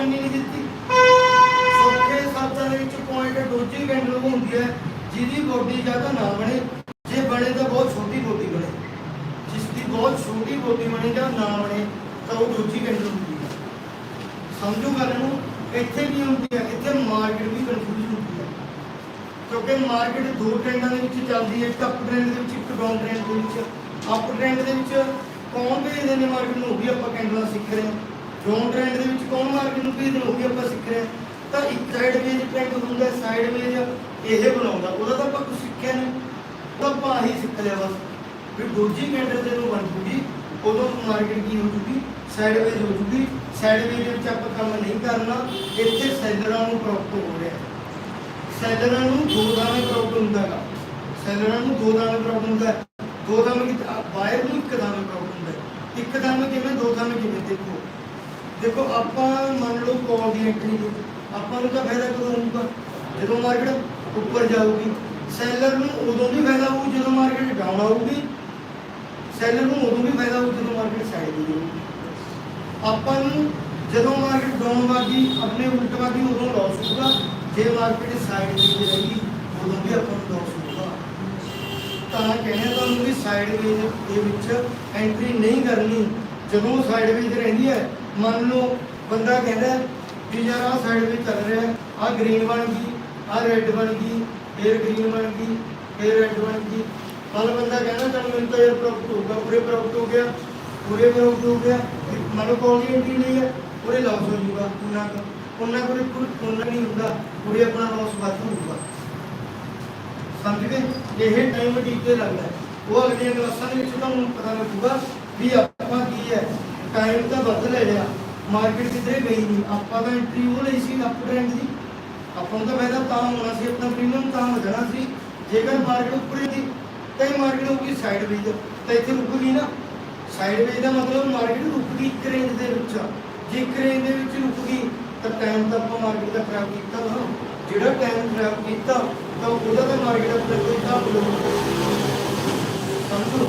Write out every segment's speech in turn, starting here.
ਬਣਨੀ ਨਹੀਂ ਦਿੱਤੀ। ਸੌਖੇ ਸ਼ਬਦਾਂ ਦੇ ਵਿੱਚ ਪੁਆਇੰਟ ਦੋਜੀ ਕੈਂਡਲ ਉਹ ਹੁੰਦੀ ਹੈ, ਜਿਹਦੀ ਬੋਡੀ ਜ਼ਿਆਦਾ ਨਾ ਬਣੇ, ਜੇ ਬਣੇ ਤਾਂ ਬਹੁਤ ਛੋਟੀ ਬੋਡੀ ਬਣੇ। ਜਿਸ ਦੀ ਬਹੁਤ ਛੋਟੀ ਬੋਡੀ ਬਣੇ ਜਾਂ ਨਾ ਬਣੇ, ਤਾਂ ਉਹ ਦੋਜੀ ਕੈਂਡਲ ਹੁੰਦੀ ਹੈ। ਸਮਝੋ ਗੱਲ ਨੂੰ, ਇੱਥੇ ਕੀ ਹੁੰਦੀ ਹੈ? ਇੱਥੇ ਮਾਰਕੀਟ ਵੀ ਕਨਫਿਊਜ਼ ਹੁੰਦੀ ਹੈ। ਕਿਉਂਕਿ ਮਾਰਕੀਟ ਦੋ ਟ੍ਰੈਂਡਾਂ ਦੇ ਵਿੱਚ ਚੱਲਦੀ ਹੈ, ਇੱਕ ਅਪ ਟ੍ਰੈਂਡ ਦੇ ਵਿੱਚ, ਇੱਕ ਡਾਊਨ ਟ੍ਰੈਂਡ ਦੇ ਵਿੱਚ। ਅਪ ਟ੍ਰੈਂਡ ਦੇ ਵਿੱਚ ਕੌਣ ਭੇਜਦੇ ਨੇ ਮਾਰਕੀਟ ਨੂੰ? ਉਹ ਵੀ ਆਪਾਂ ਕੈਂਡਲਾਂ ਸਿੱਖ ਰਹੇ ਹਾਂ। ਡਾਊਨ ਟ੍ਰੈਂਡ ਦੇ ਵਿੱਚ ਕੌਣ ਮਾਰਕੀਟ ਨੂੰ ਭੇਜਦੇ ਨੇ ਉਹ ਆਪਾਂ ਸਿੱਖ ਰਹੇ ਤਾਂ ਇੱਕ ਸਾਈਡ ਵੇਜ ਟ੍ਰੈਂਡ ਹੁੰਦਾ ਸਾਈਡ ਵੇਜ ਇਹ ਬਣਾਉਂਦਾ, ਉਹਦਾ ਤਾਂ ਆਪਾਂ ਕੁਝ ਸਿੱਖਿਆ ਨਹੀਂ। ਤਾਂ ਆਪਾਂ ਆਹੀ ਸਿੱਖ ਲਿਆ ਬਸ, ਵੀ ਦੂਜੀ ਕੈਂਡਲ ਜਦੋਂ ਬਣ ਜੂਗੀ, ਉਦੋਂ ਮਾਰਕੀਟ ਕੀ ਹੋ ਜੂਗੀ? ਸਾਈਡ ਵੇਜ ਹੋ ਜੂਗੀ। ਸਾਈਡ ਵੇਜ ਵਿੱਚ ਆਪਾਂ ਕੰਮ ਨਹੀਂ ਕਰਨਾ, ਇੱਥੇ ਸੈਲਰਾਂ ਨੂੰ ਪ੍ਰੋਫਿਟ ਹੋ ਰਿਹਾ। ਸੈਲਰਾਂ ਨੂੰ ਦੋ ਦਾਣੇ ਪ੍ਰੋਫਿਟ ਹੁੰਦਾ ਹੈਗਾ ਸੈਲਰਾਂ ਨੂੰ ਦੋ ਦਾਣੇ ਪ੍ਰੋਫਿਟ ਹੁੰਦਾ। ਦੋ ਦਾਣੇ ਕਿ ਬਾਇਰ ਨੂੰ ਇੱਕ ਦਾਣੇ ਪ੍ਰੋਫਿਟ ਹੁੰਦਾ। ਇੱਕ ਦਾਣੇ ਕਿਵੇਂ? ਦੋ ਦਾਣੇ ਕਿਵੇਂ? ਦੇਖੋ। ਦੇਖੋ, ਆਪਾਂ ਮੰਨ ਲਓ ਕਾਲ ਦੀ ਐਂਟਰੀ ਦੀ ਆਪਾਂ ਨੂੰ ਤਾਂ ਫਾਇਦਾ ਕਦੋਂ ਹੋਊਗਾ? ਜਦੋਂ ਮਾਰਕੀਟ ਉੱਪਰ ਜਾਊਗੀ ਸੈਲਰ ਨੂੰ ਉਦੋਂ ਵੀ ਫਾਇਦਾ ਹੋਊ ਜਦੋਂ ਮਾਰਕੀਟ ਡਾਊਨ ਆਊਗੀ ਸੈਲਰ ਨੂੰ ਉਦੋਂ ਵੀ ਫਾਇਦਾ ਹੋਊ ਜਦੋਂ ਮਾਰਕੀਟ ਸਾਈਡ ਦੀ ਜਾਊਗੀ। ਆਪਾਂ ਨੂੰ ਜਦੋਂ ਮਾਰਕੀਟ ਡਾਊਨ ਵਾਗੀ, ਆਪਣੇ ਉਲਟ ਵਾਗੀ ਉਦੋਂ ਲਾਸ ਹੋਊਗਾ, ਜੇ ਮਾਰਕੀਟ ਸਾਈਡ ਦੀ ਰਹੇਗੀ ਉਦੋਂ ਵੀ ਆਪਾਂ ਨੂੰ ਲਾਸ ਹੋਊਗਾ। ਤਾਂ ਕਹਿੰਦੇ ਤੁਹਾਨੂੰ ਵੀ ਸਾਈਡ ਵੇਜ ਦੇ ਵਿੱਚ ਐਂਟਰੀ ਨਹੀਂ ਕਰਨੀ, ਜਦੋਂ ਸਾਈਡ ਵੇਜ ਰਹਿੰਦੀ ਹੈ ਮੰਨ ਲਓ ਬੰਦਾ ਕਹਿੰਦਾ ਵੀ ਯਾਰ ਆਹ ਸਾਈਡ ਵੇਜ ਚੱਲ ਰਿਹਾ ਹੈ ਆਹ ਗ੍ਰੀਨ ਬਣ ਗਈ, ਆਹ ਰੈੱਡ ਬਣ ਗਈ, ਫਿਰ ਗ੍ਰੀਨ ਬਣ ਗਈ, ਫਿਰ ਰੈੱਡ ਬਣ ਗਈ। ਮਨ ਬੰਦਾ ਕਹਿੰਦਾ, ਚੱਲ ਮੈਨੂੰ ਤਾਂ ਇਹ ਪ੍ਰੋਫਿਟ ਹੋਊਗਾ ਪੂਰੇ ਪ੍ਰੋਫਿਟ ਹੋ ਗਿਆ, ਪੂਰੇ ਪ੍ਰੋਫਿਟ ਹੋ ਗਿਆ ਮੰਨ ਲਓ ਕੋਲ ਦੀ ਐਂਟਰੀ ਨਹੀਂ ਹੈ, ਪੂਰੇ ਲਾਸ ਹੋ ਜਾਊਗਾ, ਉਹਨਾਂ ਦਾ ਉਹਨਾਂ ਕੋਲ ਉਹਨਾਂ ਨਹੀਂ ਹੁੰਦਾ, ਪੂਰੇ ਆਪਣਾ ਲਾਸ ਵੱਧ ਹੋਊਗਾ। ਸਮਝ ਗਏ? ਇਹ ਟਾਈਮ ਡੀਕੇ ਲੱਗਦਾ ਹੈ। ਉਹ ਅਗਲੀਆਂ ਕਲਾਸਾਂ ਦੇ ਵਿੱਚ ਤੁਹਾਨੂੰ ਪਤਾ ਲੱਗੂਗਾ ਵੀ ਆਪਾਂ ਕੀ ਹੈ। ਟਾਈਮ ਤਾਂ ਵੱਧ ਲੈ ਲਿਆ। ਮਾਰਕੀਟ ਕਿਧਰੇ ਗਈ ਨਹੀਂ ਆਪਾਂ ਤਾਂ ਐਂਟਰੀ ਉਹ ਲਈ ਸੀ ਅਪ ਟ੍ਰੈਂਡ ਦੀ। ਆਪਾਂ ਨੂੰ ਤਾਂ ਫਾਇਦਾ ਤਾਂ ਹੋਣਾ ਸੀ, ਆਪਣਾ ਪ੍ਰੀਮੀਅਮ ਤਾਂ ਵਧਣਾ ਸੀ। ਜੇਕਰ ਮਾਰਕੀਟ ਉੱਪਰ ਦੀ, ਤਾਂ ਇਹ ਮਾਰਕੀਟ ਹੋਊਗੀ ਸਾਈਡ ਵੇਜ ਤਾਂ ਇੱਥੇ ਰੁਕ ਨਾ। ਸਾਈਡ ਵੇਜ ਦਾ ਮਤਲਬ ਮਾਰਕੀਟ ਰੁਕ ਇੱਕ ਰੇਂਜ ਦੇ ਵਿੱਚ। ਜੇ ਇੱਕ ਰੇਂਜ ਦੇ ਵਿੱਚ ਰੁਕ ਗਈ ਤਾਂ ਟਾਈਮ ਤਾਂ ਆਪਾਂ ਮਾਰਕੀਟ ਦਾ ਖਰਾਬ ਕੀਤਾ ਨਾ। ਜਿਹੜਾ ਟਾਈਮ ਖਰਾਬ ਕੀਤਾ, ਤਾਂ ਉਹਦਾ ਤਾਂ ਮਾਰਕੀਟ ਆਪਣਾ ਕੋਈ ਹਿਸਾਬ ਨਹੀਂ ਸਮਝੋ?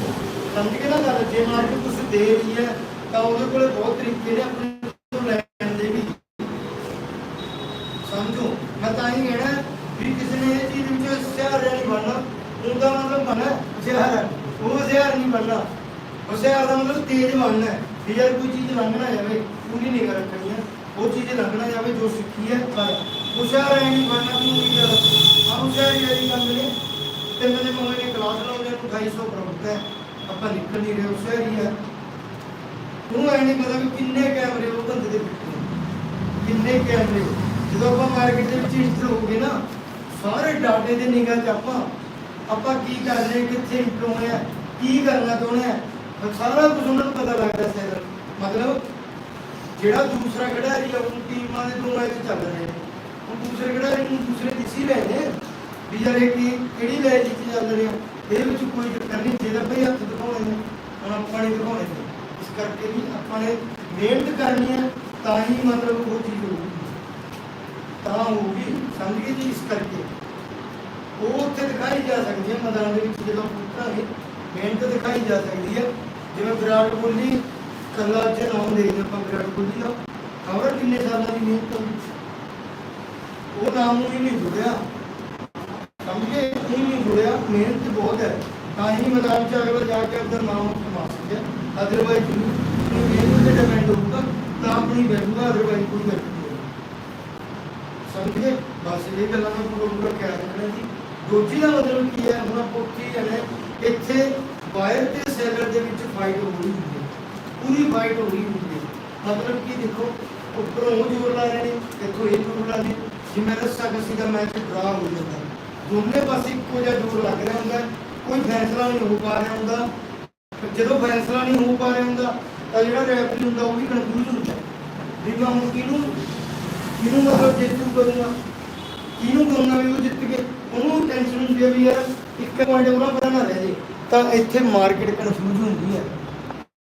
ਸਮਝ ਕੇ ਨਾ ਗੱਲ? ਜੇ ਮਾਰਕੀਟ ਤੁਸੀਂ ਦੇ ਰਹੀ ਹੈ ਤਾਂ ਉਹਦੇ ਕੋਲੇ ਬਹੁਤ ਤਰੀਕੇ ਨੇ ਆਪਣੇ ਤੋਂ ਲੈਣ ਦੇ ਵੀ। ਸਮਝੋ? ਮੈਂ ਤਾਂ ਹੀ ਕਹਿਣਾ ਵੀ ਕਿਸੇ ਨੇ ਇਹ ਚੀਜ਼ ਵਿੱਚ ਹੁਸ਼ਿਆਰ ਨਹੀਂ ਬਣਨਾ। ਉਹਦਾ ਮਤਲਬ ਬਣਨਾ ਹੁਸ਼ਿਆਰ ਉਹ ਹੁਸ਼ਿਆਰ ਨਹੀਂ ਬਣਨਾ। ਹੁਸ਼ਿਆਰ ਦਾ ਮਤਲਬ ਤੇਜ਼ ਬਣਨਾ ਵੀ ਯਾਰ ਕੋਈ ਚੀਜ਼ ਲੰਘ ਨਾ ਜਾਵੇ, ਪੂਰੀ ਨਿਗਰ ਰੱਖਣੀ ਹੈ। ਉਹ ਚੀਜ਼ ਲੰਘ ਨਾ ਜਾਵੇ ਜੋ ਸਿੱਖੀ ਹੈ ਪਰ ਹੁਸ਼ਿਆਰ ਐ ਨਹੀਂ ਬਣਨਾ ਵੀ ਕਰ ਆ ਹੁਸ਼ਿਆਰ ਇਹ ਨਹੀਂ ਕੰਮ ਨੇ। ਤਿੰਨ ਦਿਨ ਹੋਏ ਨੇ ਕਲਾਸ ਲਾਉਂਦੇ ਨੂੰ 250 ਪ੍ਰੋਜੈਕਟ ਹੈ। ਆਪਾਂ ਨਿਕਲ ਨਹੀਂ ਰਹੇ, ਹੁਸ਼ਿਆਰ ਹੀ ਹੈ। ਤੂੰ ਐ ਨਹੀਂ ਪਤਾ ਵੀ ਕਿੰਨੇ ਕੈਮਰੇ ਉਹ ਬੰਦੇ ਦੇ ਪਿੱਛੇ ਕਿੰਨੇ ਕੈਮਰੇ ਜਦੋਂ ਆਪਾਂ ਮਾਰਕੀਟ ਦੇ ਵਿੱਚ ਇੰਟਰ ਹੋ ਨਾ, ਸਾਰੇ ਡਾਟੇ ਦੇ ਨਿਗਾਹ 'ਚ ਆਪਾਂ ਆਪਾਂ ਕੀ ਕਰ ਰਹੇ ਕਿੱਥੇ ਇੰਟਰ ਹੋਏ ਕੀ ਕਰਨਾ ਚਾਹੁੰਦੇ ਆ ਸਾਰਾ ਕੁਝ ਉਹਨਾਂ ਨੂੰ ਪਤਾ ਲੱਗਦਾ ਸੈਰ। ਮਤਲਬ ਜਿਹੜਾ ਦੂਸਰਾ ਖਿਡਾਰੀ ਆ ਉਹ ਟੀਮਾਂ ਦੇ ਦੋ ਮੈਚ ਚੱਲ ਰਹੇ ਨੇ। ਉਹ ਦੂਸਰੇ ਖਿਡਾਰੀ ਨੂੰ ਦੂਸਰੇ ਦਿਸੀ ਰਹੇ ਨੇ। ਵੀ ਯਾਰ ਇਹ ਕੀ, ਕਿਹੜੀ ਲੈ ਜਿੱਤ ਚੱਲ ਰਹੀ ਆ? ਇਹਦੇ ਵਿੱਚ ਕੋਈ ਚੱਕਰ ਨਹੀਂ ਜਿਹਦਾ ਭਈ ਹੱਥ ਦਿਖਾਉਣੇ ਨੇ, ਹੁਣ ਆਪਾਂ ਨਹੀਂ ਦਿਖਾਉਣੇ। ਕਰਕੇ ਵੀ ਆਪਾਂ ਨੇ ਮਿਹਨਤ ਕਰਨੀ ਹੈ, ਤਾਂ ਹੀ ਮਤਲਬ ਉਹ ਚੀਜ਼ ਹੋਊਗੀ। ਤਾਂ ਹੋਊਗੀ, ਸਮਝ ਗਏ ਜੀ ਇਸ ਕਰਕੇ। ਉਹ ਉੱਥੇ ਦਿਖਾਈ ਜਾ ਸਕਦੀ ਹੈ, ਮੈਦਾਨ ਦੇ ਵਿੱਚ ਜਦੋਂ ਪੁੱਟਾਂਗੇ ਮਿਹਨਤ ਦਿਖਾਈ ਜਾ ਸਕਦੀ ਹੈ। ਜਿਵੇਂ ਵਿਰਾਟ ਕੋਹਲੀ ਕੱਲਾ ਅੱਜ ਨਾਮ ਦੇ ਆਪਾਂ, ਵਿਰਾਟ ਕੋਹਲੀ ਦਾ। ਖਬਰ ਕਿੰਨੇ ਸਾਲਾਂ ਦੀ ਮਿਹਨਤ ਹੋਈ ਉਹ ਨਾਮ ਨੂੰ ਹੀ ਨਹੀਂ ਜੁੜਿਆ। ਸਮਝੇ ਇਹ ਨਹੀਂ ਜੁੜਿਆ। ਮਿਹਨਤ ਬਹੁਤ ਹੈ। ਤਾਂ ਹੀ ਮੈਦਾਨ 'ਚ ਅਗਲਾ ਜਾ ਕੇ ਆਪਣਾ ਨਾਮ ਕਮਾ ਸਕਿਆ ਅਦਰਵਾਈਜ਼ ਨਹੀਂ ਮਿਹਨਤ ਤੇ ਡਿਪੈਂਡ ਹੋਊਗਾ ਤਾਂ ਆਪਣੀ ਬੈਠੂਗਾ ਅਦਰਵਾਈਜ਼ ਕੋਈ ਬੈਠੂਗਾ ਸਮਝੇ ਬਸ ਇਹ ਗੱਲਾਂ ਨੂੰ ਪੂਰਾ ਪੂਰਾ ਕਹਿ ਦੇਣਾ ਜੀ ਦੋਜੀ ਦਾ ਮਤਲਬ ਕੀ ਹੈ ਹੁਣ ਆਪਾਂ ਕੀ ਹੈ ਇੱਥੇ ਬਾਇਰ ਤੇ ਸੈਲਰ ਦੇ ਵਿੱਚ ਫਾਈਟ ਹੋ ਰਹੀ ਹੁੰਦੀ ਹੈ ਪੂਰੀ ਫਾਈਟ ਹੋ ਰਹੀ ਹੁੰਦੀ ਹੈ ਮਤਲਬ ਕੀ ਦੇਖੋ ਉੱਪਰੋਂ ਉਹ ਜ਼ੋਰ ਲਾ ਰਹੇ ਨੇ ਇੱਥੋਂ ਇਹ ਜ਼ੋਰ ਲਾ ਰਹੇ ਨੇ ਜਿਵੇਂ ਰੱਸਾ ਕਸੀ ਦਾ ਮੈਚ ਡਰਾ ਹੋ ਜਾਂਦਾ ਦੋਨੇ ਪਾਸੇ ਇੱਕੋ ਜਿਹਾ ਜ਼ੋਰ ਲੱਗ ਰਿਹਾ ਹੁੰਦਾ ਕੋਈ ਫੈਸਲਾ ਨਹੀਂ ਹੋ ਪਾ ਰਿਹਾ ਹੁੰਦਾ ਜਦੋਂ ਫੈਸਲਾ ਨਹੀਂ ਹੋ ਪਾ ਰਿਹਾ ਹੁੰਦਾ, ਤਾਂ ਜਿਹੜਾ ਰੈਫਰੀ ਹੁੰਦਾ, ਉਹ ਵੀ ਕਨਫਿਊਜ਼ ਹੁੰਦਾ ਵੀ ਮੈਂ ਹੁਣ ਕਿਹਨੂੰ ਕਿਹਨੂੰ ਮਤਲਬ ਜੇਤੂ ਕਰੂੰਗਾ? ਕਿਹਨੂੰ ਕਹੂੰਗਾ ਵੀ ਉਹ ਜਿੱਤ ਕੇ? ਉਹਨੂੰ ਟੈਨਸ਼ਨ ਹੁੰਦੀ ਹੈ ਵੀ ਯਾਰ, ਇੱਕ ਪੁਆਇੰਟ ਉਹਨਾਂ ਪਤਾ ਨਾ ਰਹਿ ਜੇ। ਤਾਂ ਇੱਥੇ ਮਾਰਕੀਟ ਕਨਫਿਊਜ਼ ਹੁੰਦੀ ਹੈ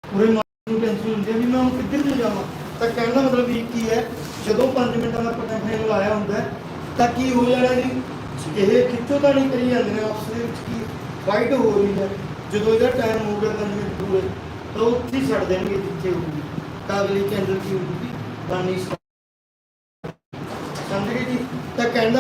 ਪੂਰੇ ਮਾਰਕੀਟ ਨੂੰ ਟੈਨਸ਼ਨ ਹੁੰਦੀ ਹੈ ਵੀ ਮੈਂ ਹੁਣ ਕਿੱਧਰ ਨੂੰ ਜਾਵਾਂ? ਤਾਂ ਕਹਿਣ ਦਾ ਮਤਲਬ ਇਹ ਕੀ ਹੈ, ਜਦੋਂ 5 ਮਿੰਟਾਂ ਦਾ ਪਟਾ ਫਾਈਨਲ ਲਾਇਆ ਹੁੰਦਾ, ਤਾਂ ਕੀ ਹੋ ਜਾਣਾ ਜੀ? ਇਹ ਖਿੱਚੋ ਤਾਂ ਨਹੀਂ ਕਰੀ ਜਾਂਦੇ ਨੇ, ਆਪਸ ਦੇ ਵਿੱਚ ਕੀ ਫਾਈਟ ਹੋ ਰਹੀ ਹੈ? ਜਦੋਂ ਇਹਦਾ ਟਾਈਮ ਹੋ ਗਿਆ ਤਾਂ ਮੇਰੇ ਦੂਰ ਤਾਂ ਉੱਥੇ ਛੱਡ ਦੇਣਗੇ ਜਿੱਥੇ ਹੋਊਗੀ। ਤਾਂ ਅਗਲੇ ਚੈਨਲ ਕੀ ਹੋਊਗੀ। ਬਾਨੀ ਸਮਝ ਗਏ ਜੀ? ਤਾਂ ਕਹਿੰਦਾ